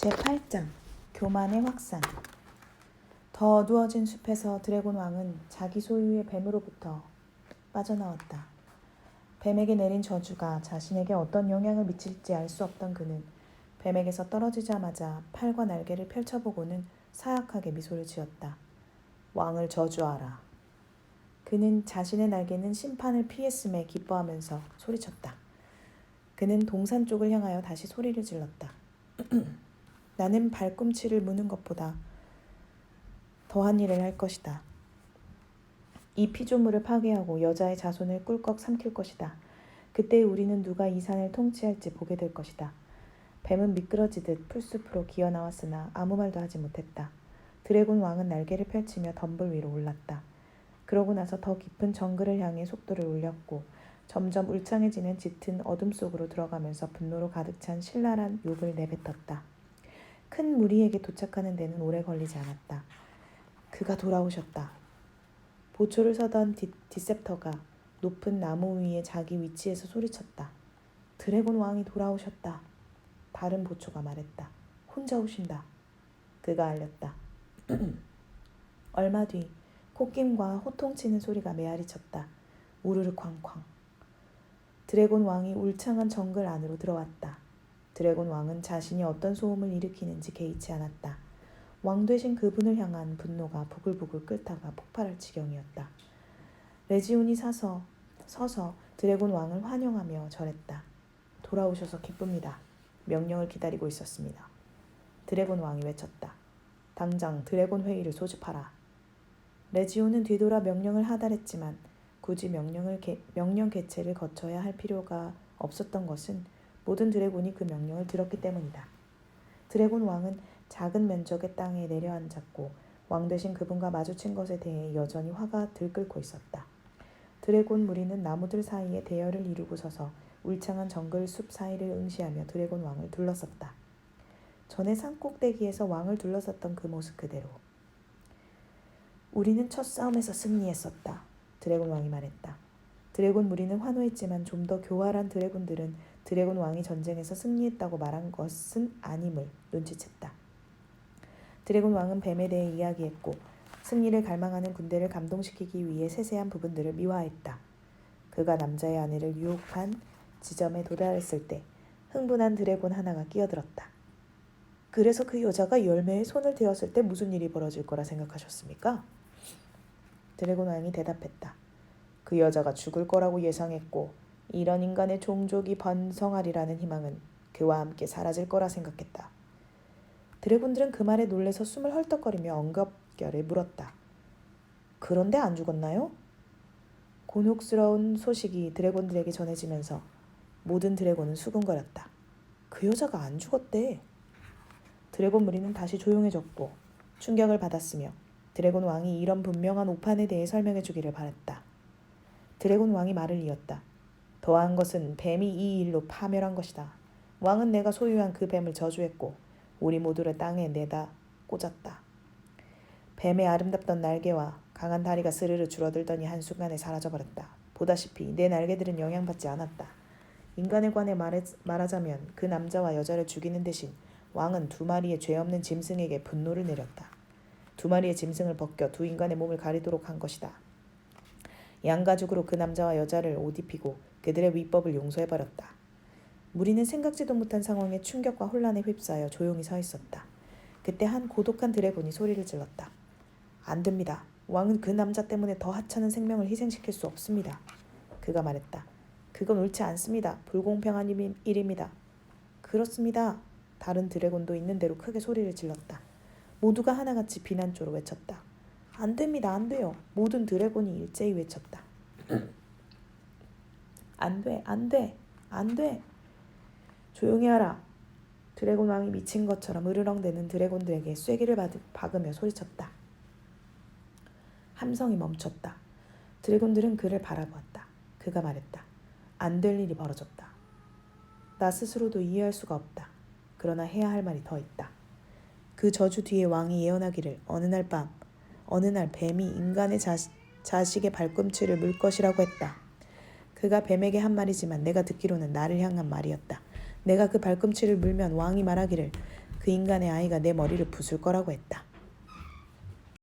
제8장 교만의 확산 더 어두워진 숲에서 드래곤 왕은 자기 소유의 뱀으로부터 빠져나왔다. 뱀에게 내린 저주가 자신에게 어떤 영향을 미칠지 알 수 없던 그는 뱀에게서 떨어지자마자 팔과 날개를 펼쳐보고는 사약하게 미소를 지었다. 왕을 저주하라. 그는 자신의 날개는 심판을 피했음에 기뻐하면서 소리쳤다. 그는 동산 쪽을 향하여 다시 소리를 질렀다. 나는 발꿈치를 무는 것보다 더한 일을 할 것이다. 이 피조물을 파괴하고 여자의 자손을 꿀꺽 삼킬 것이다. 그때 우리는 누가 이 산을 통치할지 보게 될 것이다. 뱀은 미끄러지듯 풀숲으로 기어 나왔으나 아무 말도 하지 못했다. 드래곤 왕은 날개를 펼치며 덤불 위로 올랐다. 그러고 나서 더 깊은 정글을 향해 속도를 올렸고 점점 울창해지는 짙은 어둠 속으로 들어가면서 분노로 가득 찬 신랄한 욕을 내뱉었다. 큰 무리에게 도착하는 데는 오래 걸리지 않았다. 그가 돌아오셨다. 보초를 서던 디, 디셉터가 높은 나무 위에 자기 위치에서 소리쳤다. 드래곤 왕이 돌아오셨다. 다른 보초가 말했다. 혼자 오신다. 그가 알렸다. 얼마 뒤 콧김과 호통치는 소리가 메아리 쳤다. 우르르 쾅쾅. 드래곤 왕이 울창한 정글 안으로 들어왔다. 드래곤 왕은 자신이 어떤 소음을 일으키는지 개의치 않았다. 왕 되신 그분을 향한 분노가 부글부글 끓다가 폭발할 지경이었다. 레지온이 사서 서서 드래곤 왕을 환영하며 절했다. 돌아오셔서 기쁩니다. 명령을 기다리고 있었습니다. 드래곤 왕이 외쳤다. 당장 드래곤 회의를 소집하라. 레지온은 뒤돌아 명령을 하달했지만 굳이 명령을 개, 명령 개최를 거쳐야 할 필요가 없었던 것은 모든 드래곤이 그 명령을 들었기 때문이다. 드래곤 왕은 작은 면적의 땅에 내려앉았고 왕 되신 그분과 마주친 것에 대해 여전히 화가 들끓고 있었다. 드래곤 무리는 나무들 사이에 대열을 이루고 서서 울창한 정글 숲 사이를 응시하며 드래곤 왕을 둘러섰다. 전에 산 꼭대기에서 왕을 둘러섰던 그 모습 그대로. 우리는 첫 싸움에서 승리했었다. 드래곤 왕이 말했다. 드래곤 무리는 환호했지만 좀 더 교활한 드래곤들은 드래곤 왕이 전쟁에서 승리했다고 말한 것은 아님을 눈치챘다. 드래곤 왕은 뱀에 대해 이야기했고 승리를 갈망하는 군대를 감동시키기 위해 세세한 부분들을 미화했다. 그가 남자의 아내를 유혹한 지점에 도달했을 때 흥분한 드래곤 하나가 끼어들었다. 그래서 그 여자가 열매에 손을 대었을 때 무슨 일이 벌어질 거라 생각하셨습니까? 드래곤 왕이 대답했다. 그 여자가 죽을 거라고 예상했고 이런 인간의 종족이 번성하리라는 희망은 그와 함께 사라질 거라 생각했다. 드래곤들은 그 말에 놀래서 숨을 헐떡거리며 엉겁결에 물었다. 그런데 안 죽었나요? 곤혹스러운 소식이 드래곤들에게 전해지면서 모든 드래곤은 수근거렸다. 그 여자가 안 죽었대. 드래곤 무리는 다시 조용해졌고 충격을 받았으며 드래곤 왕이 이런 분명한 오판에 대해 설명해 주기를 바랐다. 드래곤 왕이 말을 이었다. 더한 것은 뱀이 이 일로 파멸한 것이다. 왕은 내가 소유한 그 뱀을 저주했고 우리 모두를 땅에 내다 꽂았다. 뱀의 아름답던 날개와 강한 다리가 스르르 줄어들더니 한순간에 사라져버렸다. 보다시피 내 날개들은 영향받지 않았다. 인간에 관해 말해, 말하자면 그 남자와 여자를 죽이는 대신 왕은 두 마리의 죄 없는 짐승에게 분노를 내렸다. 두 마리의 짐승을 벗겨 두 인간의 몸을 가리도록 한 것이다. 양가죽으로 그 남자와 여자를 옷 입히고 그들의 위법을 용서해버렸다. 무리는 생각지도 못한 상황에 충격과 혼란에 휩싸여 조용히 서 있었다. 그때 한 고독한 드래곤이 소리를 질렀다. 안 됩니다. 왕은 그 남자 때문에 더 하찮은 생명을 희생시킬 수 없습니다. 그가 말했다. 그건 옳지 않습니다. 불공평한 일- 일입니다. 그렇습니다. 다른 드래곤도 있는 대로 크게 소리를 질렀다. 모두가 하나같이 비난조로 외쳤다. 안 됩니다. 안 돼요. 모든 드래곤이 일제히 외쳤다. 안 돼. 안 돼. 안 돼. 조용히 하라. 드래곤 왕이 미친 것처럼 으르렁대는 드래곤들에게 쐐기를 받- 박으며 소리쳤다. 함성이 멈췄다. 드래곤들은 그를 바라보았다. 그가 말했다. 안 될 일이 벌어졌다. 나 스스로도 이해할 수가 없다. 그러나 해야 할 말이 더 있다. 그 저주 뒤에 왕이 예언하기를 어느 날 밤, 어느 날 뱀이 인간의 자식, 자식의 발꿈치를 물 것이라고 했다. 그가 뱀에게 한 말이지만 내가 듣기로는 나를 향한 말이었다. 내가 그 발꿈치를 물면 왕이 말하기를 그 인간의 아이가 내 머리를 부술 거라고 했다.